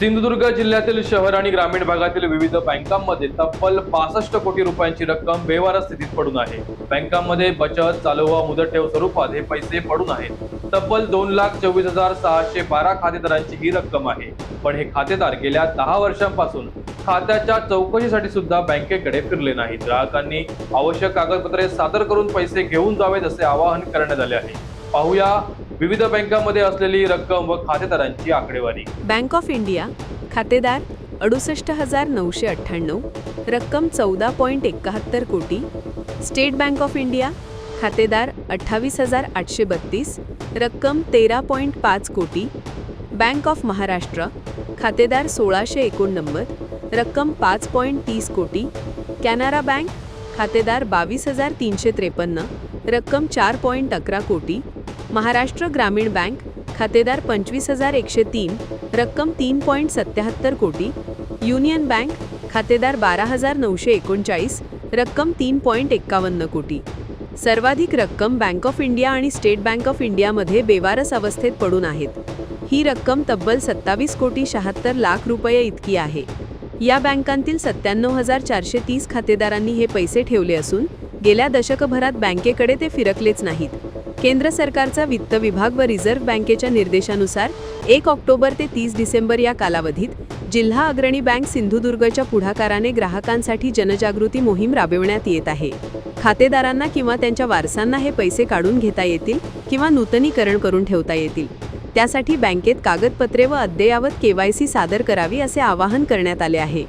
सिंधुदुर्ग जिल्ह्यातील शहर आणि ग्रामीण भागातील विविध बँकांमध्ये तब्बल पासष्ट कोटी रुपयांची रक्कम व्यवहार स्थितीत पडून आहे. बँकांमध्ये बचत चालू व मुदत ठेव स्वरूपात हे पैसे पडून आहेत. तब्बल दोन लाख चोवीस हजार सहाशे बारा खातेदारांची ही रक्कम आहे. पण हे खातेदार गेल्या दहा वर्षांपासून खात्याच्या चौकशीसाठी सुद्धा बँकेकडे फिरले नाहीत. ग्राहकांनी आवश्यक कागदपत्रे सादर करून पैसे घेऊन जावेत असे आवाहन करण्यात आले आहे. पाहूया विविध बँकांमध्ये असलेली रक्कम व खातेदारांची आकडेवारी. बँक ऑफ इंडिया खातेदार अडुसष्ट हजार नऊशे अठ्ठ्याण्णव रक्कम चौदा पॉईंट एकाहत्तर कोटी स्टेट बँक ऑफ इंडिया खातेदार अठ्ठावीस हजार आठशे बत्तीस रक्कम तेरा पॉईंट पाच कोटी बँक ऑफ महाराष्ट्र खातेदार सोळाशे एकोणनव्वद रक्कम पाच पॉईंट तीस कोटी कॅनरा बँक खातेदार बावीस हजार तीनशे त्रेपन्न रक्कम चार पॉईंट अकरा कोटी महाराष्ट्र ग्रामीण बँक खातेदार पंचवीस हजार एकशे तीन रक्कम तीन पॉईंट सत्याहत्तर कोटी युनियन बँक खातेदार बारा हजार नऊशे एकोणचाळीस रक्कम तीन पॉईंट एक्कावन्न कोटी. सर्वाधिक रक्कम बँक ऑफ इंडिया आणि स्टेट बँक ऑफ इंडियामध्ये बेवारस अवस्थेत पडून आहेत. ही रक्कम तब्बल सत्तावीस कोटी शहात्तर लाख रुपये इतकी आहे. या बँकांतील सत्त्याण्णव हजार चारशे तीस खातेदारांनी हे पैसे ठेवले असून गेल्या दशकभरात बँकेकडे ते फिरकलेच नाहीत. केंद्र सरकारचा वित्त विभाग व रिझर्व्ह बँकेच्या निर्देशानुसार एक ऑक्टोबर ते तीस डिसेंबर या कालावधीत जिल्हा अग्रणी बँक सिंधुदुर्गच्या पुढाकाराने ग्राहकांसाठी जनजागृती मोहीम राबविण्यात येत आहे. खातेदारांना किंवा त्यांच्या वारसांना हे पैसे काढून घेता येतील किंवा नूतनीकरण करून ठेवता येतील. त्यासाठी बँकेत कागदपत्रे व अद्ययावत केवायसी सादर करावी असे आवाहन करण्यात आले आहे.